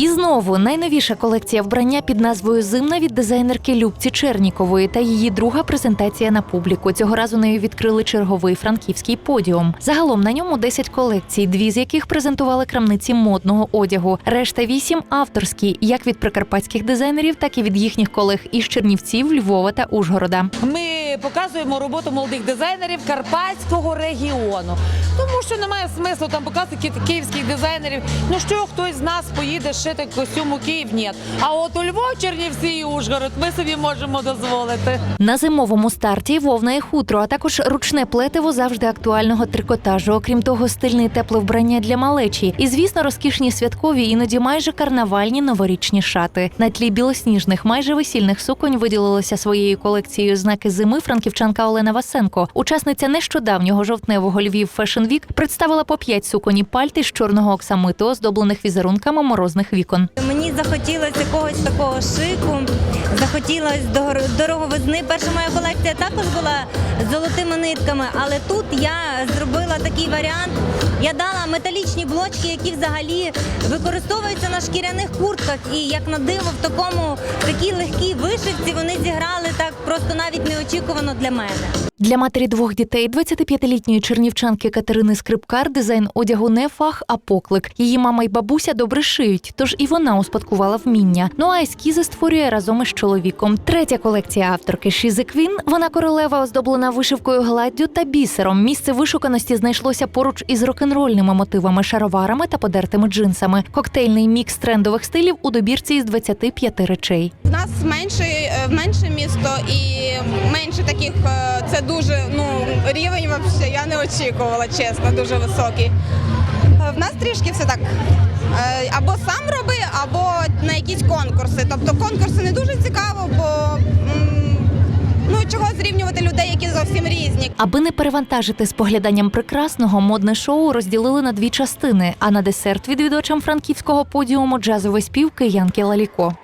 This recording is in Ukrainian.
І знову найновіша колекція вбрання під назвою Зимна від дизайнерки Любці Чернікової та її друга презентація на публіку. Цього разу нею відкрили черговий франківський подіум. Загалом на ньому 10 колекцій, дві з яких презентували крамниці модного одягу. Решта вісім авторські, як від прикарпатських дизайнерів, так і від їхніх колег із Чернівців, Львова та Ужгорода. Ми показуємо роботу молодих дизайнерів Карпатського регіону. Тому що немає смислу там показувати київських дизайнерів. Ну що хтось з нас поїде шити костюм у Київ? Ні. А от у Львов, Чернівці і Ужгород ми собі можемо дозволити. На зимовому старті вовна і хутро, а також ручне плетиво завжди актуального трикотажу. Окрім того, стильне і тепле вбрання для малечі. І звісно, розкішні святкові, іноді майже карнавальні новорічні шати. На тлі білосніжних, майже весільних суконь виділилася своєю колекцією знаки зими франківчанка Олена Васенко. Учасниця нещодавнього жовтневого Львів Fashion Week представила по п'ять суконь і пальти з чорного оксамиту, оздоблених візерунками морозних вікон. Мені захотілося якогось такого шику, захотілося дор- дороговизни. Перша моя колекція також була з золотими нитками, але тут я зробила такий варіант. Я дала металічні блочки, які взагалі використовуються на шкіряних куртках. І як на диво, в такому такій легкій вишивці вони зіграли так просто навіть неочікувано для мене. Для матері двох дітей, 25-літньої чернівчанки Катерини Скрипкар, дизайн одягу не фах, а поклик. Її мама й бабуся добре шиють, тож і вона успадкувала вміння. Ну а ескізи створює разом із чоловіком. Третя колекція авторки Шізи Квін. Вона королева оздоблена вишивкою гладдю та бісером. Місце вишуканості знайшлося поруч із рок-н-рольними мотивами, шароварами та подертими джинсами. Коктейльний мікс трендових стилів у добірці із 25 речей. Нас менше, е, менше місто і менше таких. е, Це дуже ну рівень вообще я не очікувала, чесно, дуже високий. Е, В нас трішки все так. Або сам роби, або на якісь конкурси. Тобто конкурси не дуже цікаво, бо ну чого зрівнювати людей, які зовсім різні. Аби не перевантажити спогляданням прекрасного, модне шоу розділили на дві частини. А на десерт відвідувачам франківського подіуму джазовий спів киянки Лаліко.